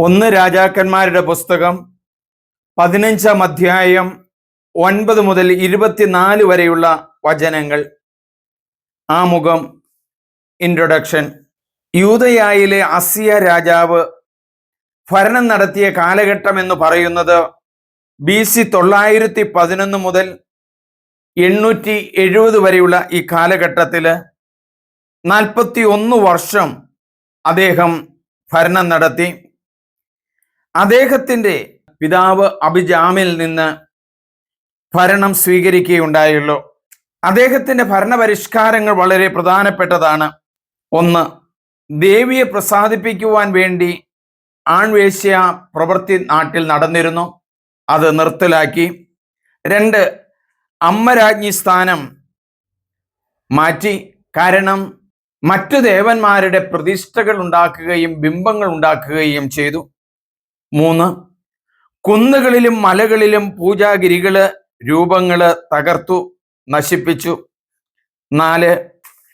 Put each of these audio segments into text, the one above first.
ഒന്ന് രാജാക്കന്മാരുടെ പുസ്തകം പതിനഞ്ചാം അധ്യായം ഒൻപത് മുതൽ ഇരുപത്തിനാല് വരെയുള്ള വചനങ്ങൾ. ആമുഖം ഇൻട്രൊഡക്ഷൻ യൂതയായിലെ അസിയ രാജാവ് ഭരണം നടത്തിയ കാലഘട്ടം എന്ന് പറയുന്നത് ബി സി തൊള്ളായിരത്തി പതിനൊന്ന് മുതൽ എണ്ണൂറ്റി എഴുപത് വരെയുള്ള ഈ കാലഘട്ടത്തിൽ നാൽപ്പത്തി ഒന്ന് വർഷം അദ്ദേഹം ഭരണം നടത്തി. അദ്ദേഹത്തിന്റെ പിതാവ് അഭിജാമിൽ നിന്ന് ഭരണം സ്വീകരിക്കുകയുണ്ടായുള്ളൂ. അദ്ദേഹത്തിന്റെ ഭരണപരിഷ്കാരങ്ങൾ വളരെ പ്രധാനപ്പെട്ടതാണ്. ഒന്ന് ദേവിയെ പ്രസാദിപ്പിക്കുവാൻ വേണ്ടി ആൺവേശ്യ പ്രവൃത്തി നാട്ടിൽ നടന്നിരുന്നു. അത് നിർത്തലാക്കി. രണ്ട് അമ്മരാജ്ഞി സ്ഥാനം മാറ്റി. കാരണം മറ്റു ദേവന്മാരുടെ പ്രതിഷ്ഠകൾ ഉണ്ടാക്കുകയും ബിംബങ്ങൾ ഉണ്ടാക്കുകയും ചെയ്തു. മൂന്ന് കുന്നുകളിലും മലകളിലും പൂജാഗിരികൾ രൂപങ്ങൾ തകർത്തു നശിപ്പിച്ചു. നാല്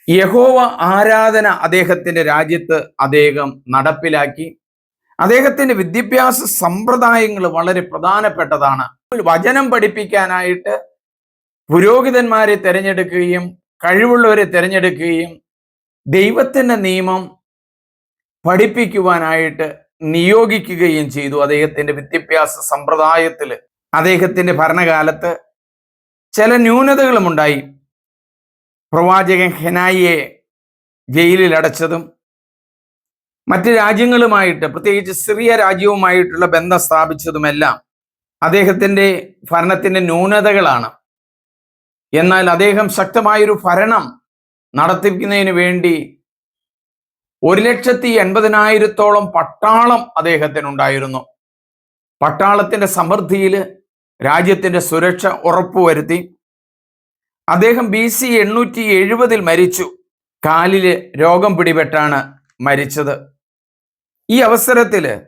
യഹോവ ആരാധന അദ്ദേഹത്തിന്റെ രാജ്യത്ത് അദ്ദേഹം നടപ്പിലാക്കി. അദ്ദേഹത്തിന്റെ വിദ്യാഭ്യാസ സമ്പ്രദായങ്ങൾ വളരെ പ്രധാനപ്പെട്ടതാണ്. വചനം പഠിപ്പിക്കാനായിട്ട് പുരോഹിതന്മാരെ തിരഞ്ഞെടുക്കുകയും കഴിവുള്ളവരെ തിരഞ്ഞെടുക്കുകയും ദൈവത്തിന്റെ നിയമം പഠിപ്പിക്കുവാനായിട്ട് നിയോഗിക്കുകയും ചെയ്തു. അദ്ദേഹത്തിന്റെ വിദ്യാഭ്യാസ സമ്പ്രദായത്തിൽ അദ്ദേഹത്തിന്റെ ഭരണകാലത്ത് ചില ന്യൂനതകളും ഉണ്ടായി. പ്രവാചകൻ ഹെനായിയെ ജയിലിൽ അടച്ചതും മറ്റ് രാജ്യങ്ങളുമായിട്ട് പ്രത്യേകിച്ച് സിറിയ രാജ്യവുമായിട്ടുള്ള ബന്ധം സ്ഥാപിച്ചതുമെല്ലാം അദ്ദേഹത്തിന്റെ ഭരണത്തിന്റെ ന്യൂനതകളാണ്. എന്നാൽ അദ്ദേഹം ശക്തമായൊരു ഭരണം നടത്തിക്കുന്നതിന് വേണ്ടി ഒരു ലക്ഷത്തി എൺപതിനായിരത്തോളം പട്ടാളം അദ്ദേഹത്തിനുണ്ടായിരുന്നു. പട്ടാളത്തിന്റെ സമൃദ്ധിയിൽ രാജ്യത്തിന്റെ സുരക്ഷ ഉറപ്പുവരുത്തി. അദ്ദേഹം ബി സി എണ്ണൂറ്റി എഴുപതിൽ മരിച്ചു. കാലിൽ രോഗം പിടിപെട്ടാണ് മരിച്ചത്. ഈ അവസരത്തിൽ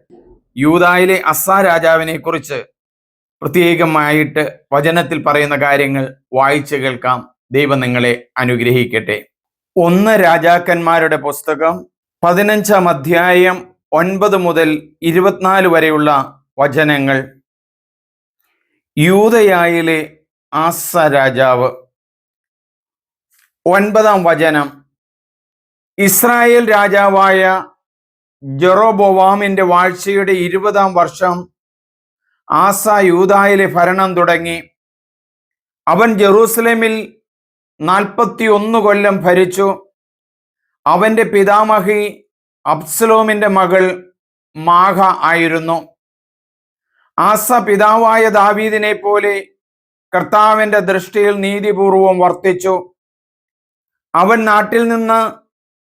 യൂതായിലെ അസ്സാ രാജാവിനെ കുറിച്ച് പ്രത്യേകമായിട്ട് വചനത്തിൽ പറയുന്ന കാര്യങ്ങൾ വായിച്ചു കേൾക്കാം. ദൈവം നിങ്ങളെ അനുഗ്രഹിക്കട്ടെ. ഒന്ന് രാജാക്കന്മാരുടെ പുസ്തകം പതിനഞ്ചാം അധ്യായം ഒൻപത് മുതൽ ഇരുപത്തിനാല് വരെയുള്ള വചനങ്ങൾ. യൂതയായിലെ ആസ രാജാവ്. ഒൻപതാം വചനം. ഇസ്രായേൽ രാജാവായ ജെറോബോവാമിന്റെ വാഴ്ചയുടെ ഇരുപതാം വർഷം ആസ യൂതായിലെ ഭരണം തുടങ്ങി. അവൻ ജെറൂസലേമിൽ നാൽപ്പത്തി ഒന്ന് കൊല്ലം ഭരിച്ചു. അവന്റെ പിതാമഹി അബ്സലോമിന്റെ മകൾ മാഹ ആയിരുന്നു. ആസ പിതാവായ ദാവീദിനെ പോലെ കർത്താവിന്റെ ദൃഷ്ടിയിൽ നീതിപൂർവം വർത്തിച്ചു. അവൻ നാട്ടിൽ നിന്ന്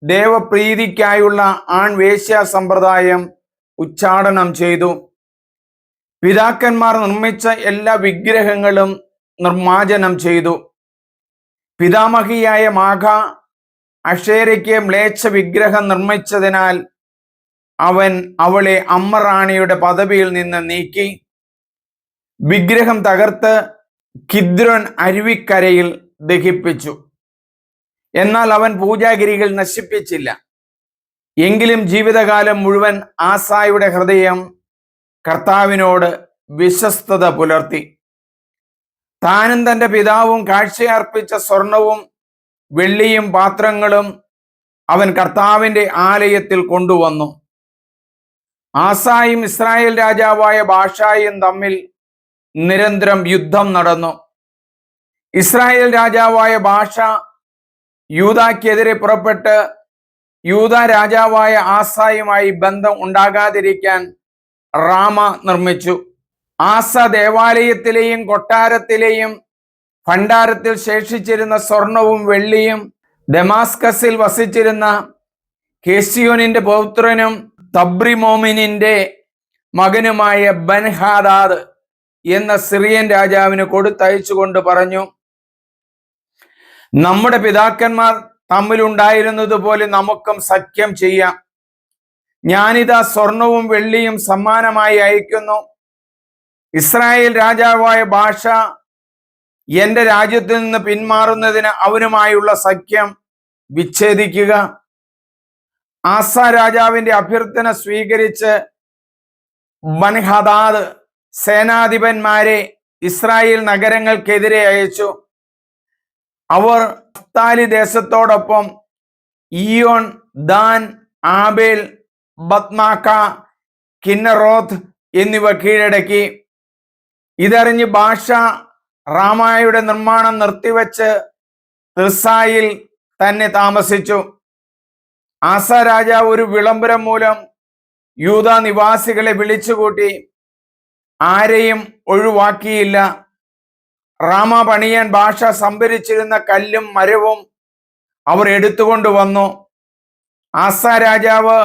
ദേവപ്രീതിക്കായുള്ള ആൺവേശ്യ സമ്പ്രദായം ഉച്ചാടനം ചെയ്തു. പിതാക്കന്മാർ നിർമ്മിച്ച എല്ലാ വിഗ്രഹങ്ങളും നിർമാജനം ചെയ്തു. പിതാമഹിയായ മാഘ അഷേരയ്ക്ക് മ്ലേച്ഛ വിഗ്രഹം നിർമ്മിച്ചതിനാൽ അവൻ അവളെ അമ്മറാണിയുടെ പദവിയിൽ നിന്ന് നീക്കി. വിഗ്രഹം തകർത്ത് കിദ്രോൻ അരുവിക്കരയിൽ ദഹിപ്പിച്ചു. എന്നാൽ അവൻ പൂജാഗിരികൾ നശിപ്പിച്ചില്ല. എങ്കിലും ജീവിതകാലം മുഴുവൻ ആസായുടെ ഹൃദയം കർത്താവിനോട് വിശ്വസ്തത പുലർത്തി. താനും തന്റെ പിതാവും കാഴ്ചയർപ്പിച്ച സ്വർണവും വെള്ളിയും പാത്രങ്ങളും അവൻ കർത്താവിന്റെ ആലയത്തിൽ കൊണ്ടുവന്നു. ആസായും ഇസ്രായേൽ രാജാവായ ബാഷായും തമ്മിൽ നിരന്തരം യുദ്ധം നടന്നു. ഇസ്രായേൽ രാജാവായ ബാഷ യൂതാക്കെതിരെ പുറപ്പെട്ട് യൂത രാജാവായ ആസായുമായി ബന്ധം ഉണ്ടാകാതിരിക്കാൻ റാമ നിർമ്മിച്ചു. ആസ ദേവാലയത്തിലെയും കൊട്ടാരത്തിലെയും ഭണ്ഡാരത്തിൽ ശേഷിച്ചിരുന്ന സ്വർണവും വെള്ളിയും ഡെമാസ്കസിൽ വസിച്ചിരുന്ന കേസിയോനിന്റെ പൗത്രനും തബ്രിമോമിനിന്റെ മകനുമായ ബൻഹാദാദ് എന്ന സിറിയൻ രാജാവിന് കൊടുത്തയച്ചുകൊണ്ട് പറഞ്ഞു നമ്മുടെ പിതാക്കന്മാർ തമ്മിലുണ്ടായിരുന്നത് പോലെ നമുക്കും സഖ്യം ചെയ്യാം. ഞാനിതാ സ്വർണവും വെള്ളിയും സമ്മാനമായി അയക്കുന്നു. ഇസ്രായേൽ രാജാവായ ഭാഷ എന്റെ രാജ്യത്തിൽ നിന്ന് പിന്മാറുന്നതിന് അവനുമായുള്ള സഖ്യം വിച്ഛേദിക്കുക. ആസ രാജാവിന്റെ അഭ്യർത്ഥന സ്വീകരിച്ച് ബൻഹദാദ് സേനാധിപന്മാരെ ഇസ്രായേൽ നഗരങ്ങൾക്കെതിരെ അയച്ചു. അവർ താലി ദേശത്തോടൊപ്പം Ijon Dan Abel Beth Maacah Kinnereth എന്നിവ കീഴടക്കി. ഇതറിഞ്ഞ് ഭാഷ റാമായുടെ നിർമ്മാണം നിർത്തിവെച്ച് തിർസായിൽ തന്നെ താമസിച്ചു. ആസ രാജാവ് ഒരു വിളംബരം മൂലം യൂത നിവാസികളെ വിളിച്ചുകൂട്ടി ആരെയും ഒഴിവാക്കിയില്ല. റാമ പണിയാൻ ഭാഷ സംഭരിച്ചിരുന്ന കല്ലും മരവും അവർ എടുത്തുകൊണ്ട് വന്നു. ആസ രാജാവ്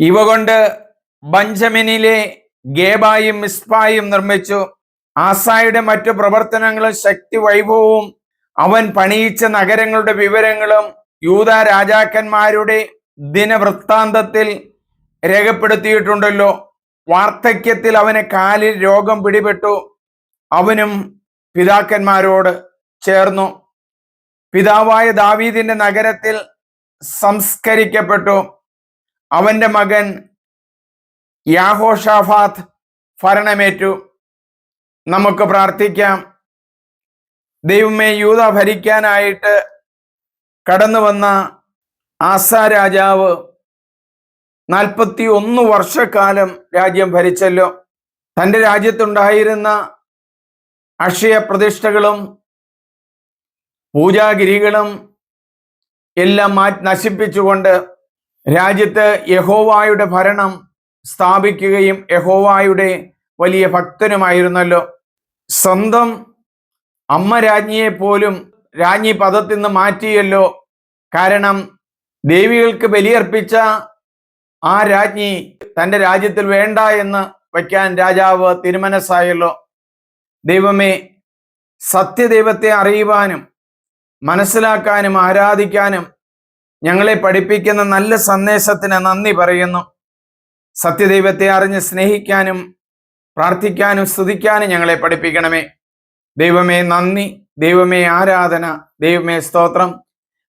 ഇവ കൊണ്ട് ബഞ്ചമിനിലെ ഗേബായും മിസ്പായും നിർമ്മിച്ചു. ആസായുടെ മറ്റു പ്രവർത്തനങ്ങളും ശക്തി വൈഭവവും അവൻ പണിയിച്ച നഗരങ്ങളുടെ വിവരങ്ങളും യൂത രാജാക്കന്മാരുടെ ദിനവൃത്താന്തത്തിൽ രേഖപ്പെടുത്തിയിട്ടുണ്ടല്ലോ. വാർദ്ധക്യത്തിൽ അവന് കാലിൽ രോഗം പിടിപെട്ടു. അവനും പിതാക്കന്മാരോട് ചേർന്നു. പിതാവായ ദാവീദിന്റെ നഗരത്തിൽ സംസ്കരിക്കപ്പെട്ടു. അവന്റെ മകൻ യാഹോഷാഫാത്ത് ഭരണമേറ്റു. നമുക്ക് പ്രാർത്ഥിക്കാം. ദൈവമേ യൂത ഭരിക്കാനായിട്ട് കടന്നു വന്ന ആസ രാജാവ് നാൽപ്പത്തി ഒന്ന് വർഷക്കാലം രാജ്യം ഭരിച്ചല്ലോ. തന്റെ രാജ്യത്തുണ്ടായിരുന്ന അക്ഷയ പ്രതിഷ്ഠകളും പൂജാഗിരികളും എല്ലാം മാറ്റി നശിപ്പിച്ചുകൊണ്ട് രാജ്യത്ത് യഹോവായുടെ ഭരണം സ്ഥാപിക്കുകയും യഹോവായുടെ വലിയ ഭക്തനുമായിരുന്നല്ലോ. സ്വന്തം അമ്മ രാജ്ഞിയെ പോലും രാജ്ഞി പദത്തിൽ നിന്ന് മാറ്റിയല്ലോ. കാരണം ദേവികൾക്ക് ബലിയർപ്പിച്ച ആ രാജ്ഞി തന്റെ രാജ്യത്തിൽ വേണ്ട എന്ന് വയ്ക്കാൻ രാജാവ് തിരുമനസ്സായല്ലോ. ദൈവമേ സത്യദൈവത്തെ അറിയുവാനും മനസ്സിലാക്കാനും ആരാധിക്കാനും ഞങ്ങളെ പഠിപ്പിക്കുന്ന നല്ല സന്ദേശത്തിന് നന്ദി പറയുന്നു. സത്യദൈവത്തെ അറിഞ്ഞ് സ്നേഹിക്കാനും പ്രാർത്ഥിക്കാനും സ്തുതിക്കാനും ഞങ്ങളെ പഠിപ്പിക്കണമേ. ദൈവമേ നന്ദി ദൈവമേ ആരാധന ദൈവമേ സ്തോത്രം.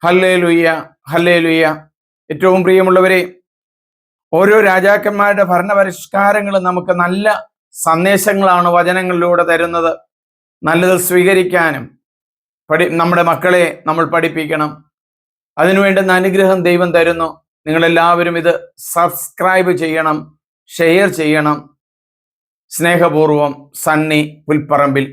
ഹല്ലേ ലുയ്യ ഹല്ലേ ലുയ്യ ഏറ്റവും പ്രിയമുള്ളവരെ ഓരോ രാജാക്കന്മാരുടെ ഭരണപരിഷ്കാരങ്ങൾ നമുക്ക് നല്ല സന്ദേശങ്ങളാണ് വചനങ്ങളിലൂടെ തരുന്നത്. നല്ലത് സ്വീകരിക്കാനും പഠി നമ്മുടെ മക്കളെ നമ്മൾ പഠിപ്പിക്കണം. അതിനുവേണ്ടുന്ന അനുഗ്രഹം ദൈവം തരുന്നു. നിങ്ങളെല്ലാവരും ഇത് സബ്സ്ക്രൈബ് ചെയ്യണം ഷെയർ ചെയ്യണം. സ്നേഹപൂർവം സണ്ണി പുൽപ്പറമ്പിൽ